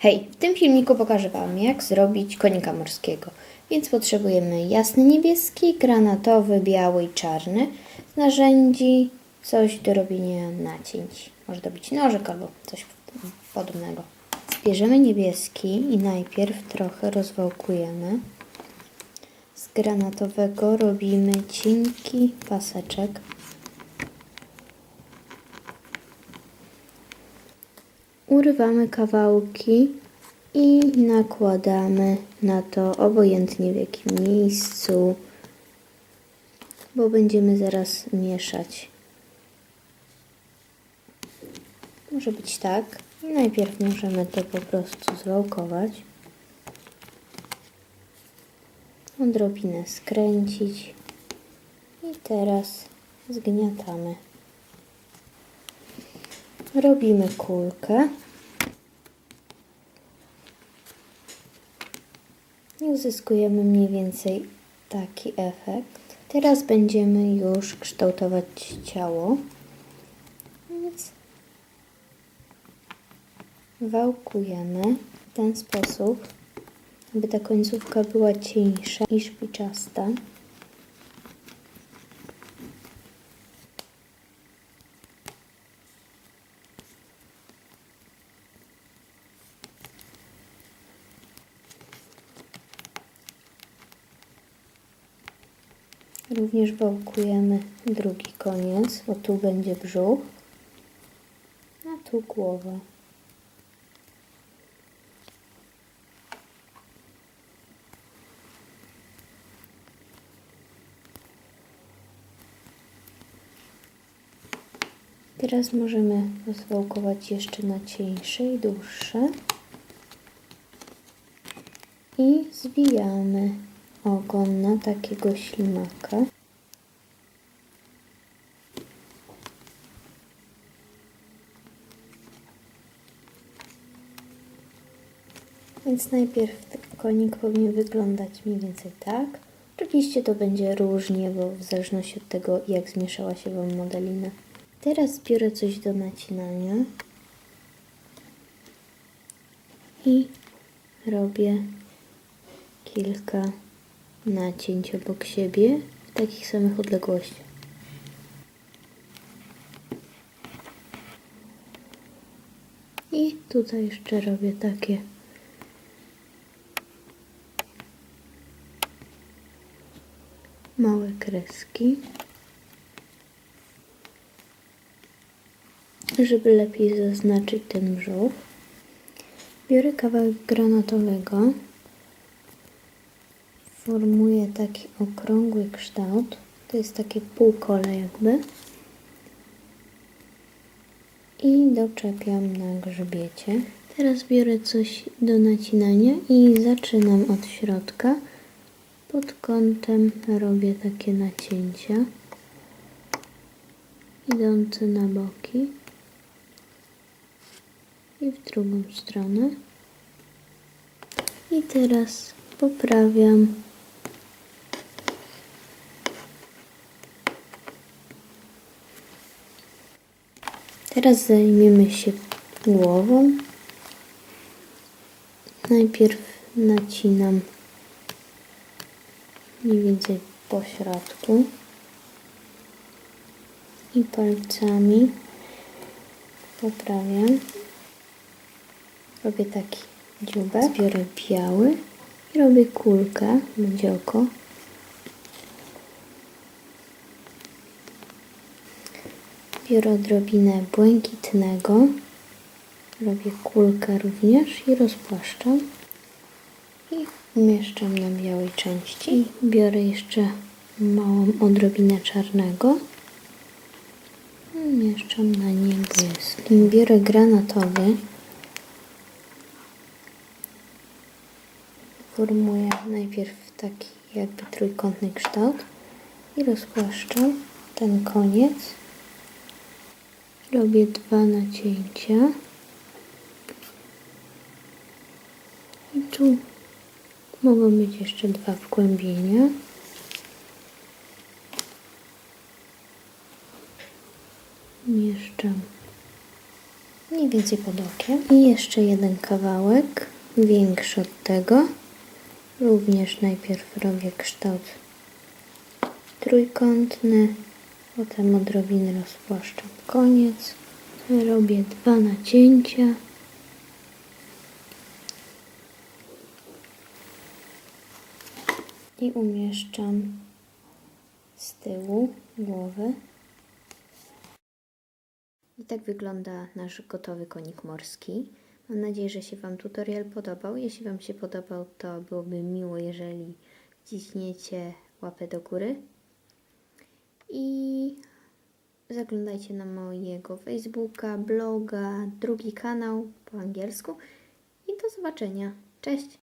Hej, w tym filmiku pokażę Wam jak zrobić konika morskiego. Więc potrzebujemy jasny niebieski, granatowy, biały i czarny. Z narzędzi coś do robienia nacięć. Może to być nożyk albo coś podobnego. Zbierzemy niebieski i najpierw trochę rozwałkujemy. Z granatowego robimy cienki paseczek. Urywamy kawałki i nakładamy na to obojętnie w jakim miejscu, bo będziemy zaraz mieszać. Może być tak. I najpierw możemy to po prostu zwałkować. Odrobinę skręcić i teraz zgniatamy. Robimy kulkę. I uzyskujemy mniej więcej taki efekt. Teraz będziemy już kształtować ciało. Więc wałkujemy w ten sposób, aby ta końcówka była cieńsza i szpiczasta. Również wałkujemy drugi koniec, bo tu będzie brzuch, a tu głowa. Teraz możemy rozwałkować jeszcze na cieńsze i dłuższe. I zwijamy ogon na takiego ślimaka. Więc najpierw konik powinien wyglądać mniej więcej tak. Oczywiście to będzie różnie, bo w zależności od tego, jak zmieszała się Wam modelina. Teraz biorę coś do nacinania i robię kilka nacięć obok siebie w takich samych odległościach. I tutaj jeszcze robię takie małe kreski, żeby lepiej zaznaczyć ten brzuch. Biorę kawałek granatowego formuje taki okrągły kształt. To jest takie półkole jakby. I doczepiam na grzbiecie. Teraz biorę coś do nacinania i zaczynam od środka. Pod kątem robię takie nacięcia idące na boki i w drugą stronę. I teraz poprawiam Teraz zajmiemy się głową. Najpierw nacinam mniej więcej po środku i palcami poprawiam. Robię taki dziubek. Biorę biały i robię kulkę, będzie oko. Biorę odrobinę błękitnego. Robię kulkę również i rozpłaszczam. I umieszczam na białej części. Biorę jeszcze małą odrobinę czarnego. Umieszczam na niebieskim. Biorę granatowy. Formuję najpierw taki jakby trójkątny kształt i rozpłaszczam ten koniec robię dwa nacięcia i tu mogą być jeszcze dwa wgłębienia mieszczam mniej więcej pod okiem. I jeszcze jeden kawałek, większy od tego. Również najpierw robię kształt trójkątny, potem odrobinę rozpłaszczam koniec. Robię dwa nacięcia. I umieszczam z tyłu głowę. I tak wygląda nasz gotowy konik morski. Mam nadzieję, że się Wam tutorial podobał. Jeśli Wam się podobał, to byłoby miło, jeżeli ciśniecie łapę do góry. I zaglądajcie na mojego Facebooka, bloga, drugi kanał po angielsku. I do zobaczenia. Cześć!